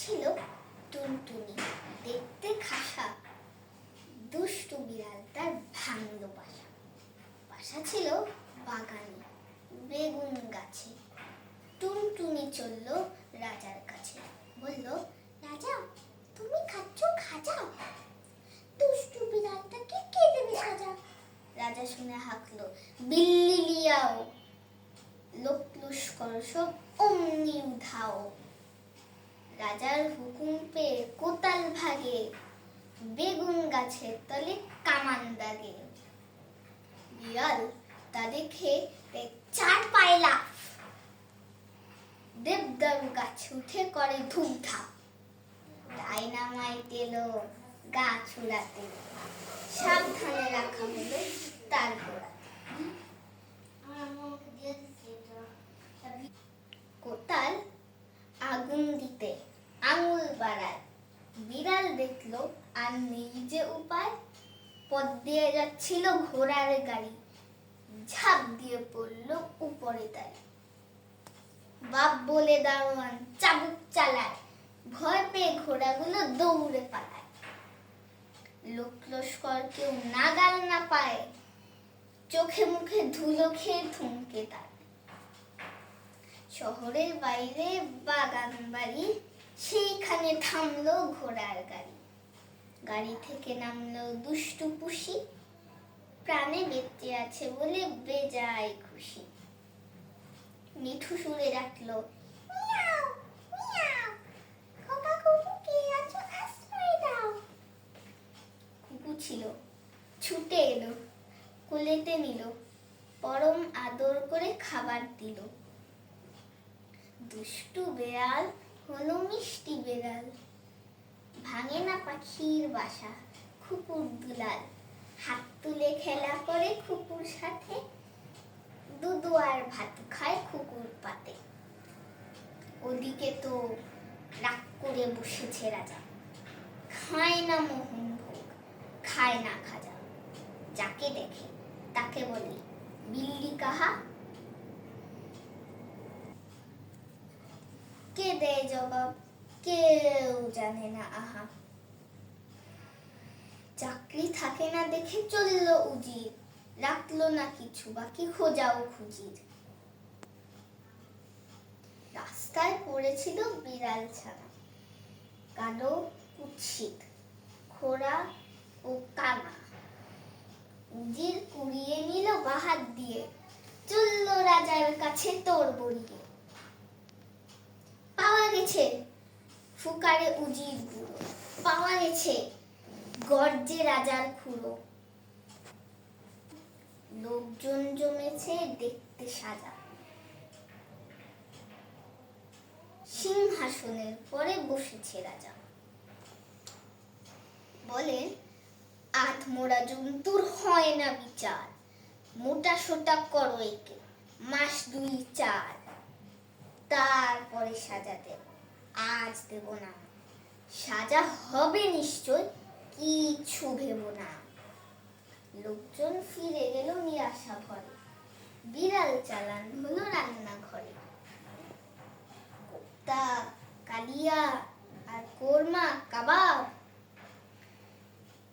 ছিল টুনটুনি। দেখতে খাসা। দুষ্টু বিড়াল তার ভাঙল বাসা বাসা ছিল বাগানে, বেগুন গাছে। টুনটুনি চলল রাজার কাছে। বলল, রাজা, তুমি খাচ্ছ খাজা? দুষ্টু বিড়ালটাকে কে দেবে সাজা? রাজা শুনে হাঁকলো, বিল্লি লিয়াও। লোক লস্কর সব অমনি উধাও। রাজার হুকুম পেয়ে কোতাল ভাগে বেগুন গাছের তলে কামান দাগে। বিড়াল তা দেখে চার পায়ে লাফ। দেবদারু গাছে উঠে করে ধূপধাপ ডাইনামাইট এলো গাছ উড়াতে। সাবধানে রাখা হলো তার কোতাল বাড়ায় বিড়াল দেখল আর নেই যে উপায় পথ দিয়ে যাচ্ছিল ঘোড়ার গাড়ি। ঝাঁপ দিয়ে পড়ল উপরে তাই। বাপ বলে, দারোয়ান, চাবুক চালায়। ভয় পেয়ে ঘোড়াগুলো দৌড়ে পালায়। লোক লস্কর কেউ নাগাল না পায়। চোখে মুখে ধুলো খেয়ে থমকে তার। শহরের বাইরে বাগান বাড়ি সেইখানে থামলো ঘোড়ার গাড়ি। গাড়ি থেকে নামলো দুষ্টু পুষি। প্রাণে বেঁচে আছে বলে বেজায় খুশি। মিঠু সুরে ডাকলো ছিল, ছুটে এলো, কোলেতে নিল, পরম আদর করে খাবার দিল। দুষ্টু বেড়াল হলো মিষ্টি বেড়াল ভাঙে না পাখির বাসা, খুকুর দুলাল। হাত তুলে খেলা করে খুকুর সাথে, দুদু আর ভাত খায় খুকুর পাতে। ওদিকে তো রাগ করে বসেছে রাজা। খায় না মোহন ভোগ, খায় না খাজা। যাকে দেখে তাকে বলে, বিল্লি কাহা? কে দেয় জবাব? কেউ জানে না, আহা। চাকরি থাকে না দেখে চলল উজির। রাখল না কিছু, বাকি খোঁজাও খুঁজির। রাস্তায় পড়েছিল বিড়াল ছানা। কালো, কুৎসিত খোড়া ও কানা। উজির কুড়িয়ে নিল বাহাত দিয়ে। চলল রাজার কাছে তোর বড়িয়ে। পাওয়া গেছে। ফুকারে উজির গুঁড়ো। পাওয়া গেছে গর্জে রাজার খুঁড়ো। লোকজন জমেছে দেখতে সাজা। সিংহাসনের পরে বসেছে রাজা। বলেন আধমোড়া জন্তুর হয় না বিচার। মোটা সোটা করো একে, মাস দুই চার। তারপরে সাজা দেব আজ দেব না। সাজা হবে নিশ্চয় কিচ্ছু ভেব না। লোকজন ফিরে গেল নিরাশা ভরে। বিড়াল চালান হলো রান্নাঘরে। কোপ্তা, কালিয়া আর কোরমা, কাবাব।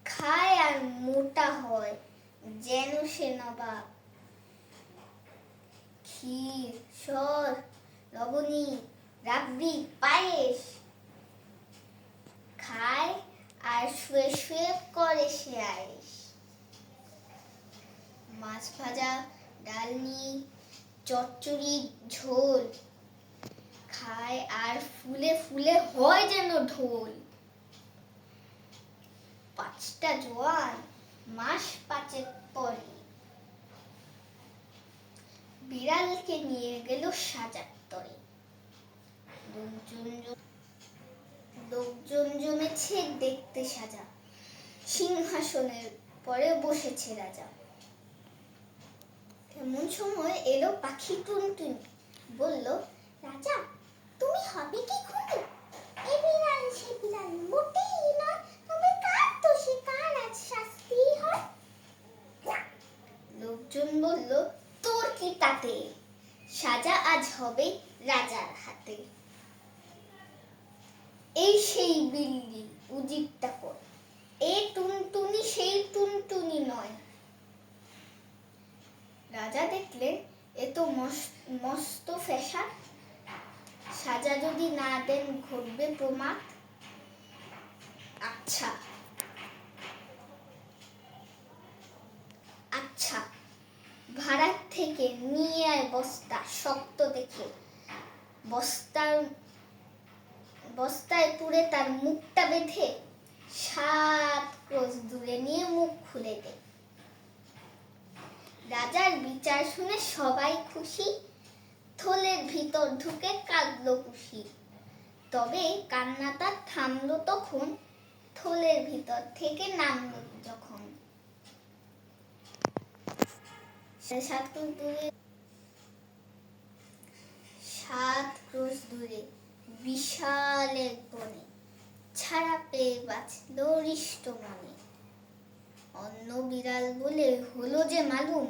খায় আর মোটা হয় যেন সে নবাব। ক্ষীর সর লবণী রাবড়ি পায়েস। খায় আর শুয়ে শুয়ে করে সে আয়েস। মাছ ভাজা ডালনি চচ্চড়ি, ঝোল। খায় আর ফুলে ফুলে হয় যেন ঢোল। পাঁচটা জোয়ান মাস পাঁচেক পরে। বিড়ালকে নিয়ে গেল সাজার লোকজন জমেছে দেখতে সাজা। সিংহাসনের পরে বসেছে রাজা। এমন সময় এলো পাখি টুনটুনি। বলল, রাজা, তুমি হবে কি খুনি এ বিড়াল, সে বিড়াল মোটেই তবে কার কার আজ শাস্তি হয়? লোকজন বলল, তোর কি তাতে সাজা আজ হবে রাজার হাতে। এই সেই বিল্লি উজিরটা কর। এ টুনটুনি সেই টুনটুনি নয়। রাজা দেখলেন এ তো মস- মস্ত ফেসা সাজা যদি না দেন ঘটবে প্রমাদ। আচ্ছা। দেখে। বস্তার, বস্তায় পুরে তার মুখটা বেঁধে সাত ক্রোশ দূরে নিয়ে মুখ খুলে দে। রাজার বিচার শুনে সবাই খুশি, থলের ভিতর ঢুকে কাঁদলো খুশি তবে কান্নাটা থামলো তখন, থলের ভিতর থেকে নামলো যখন। সাত সাত ক্রোশ দূরে বিশাল এক বনে। ছাড়া পেয়ে বাঁচল হৃষ্ট মনে। অন্য বিড়াল বলে হলো যে মালুম,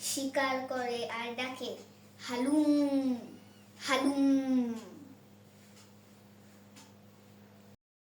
শিকার করে আর ডাকে হালুম।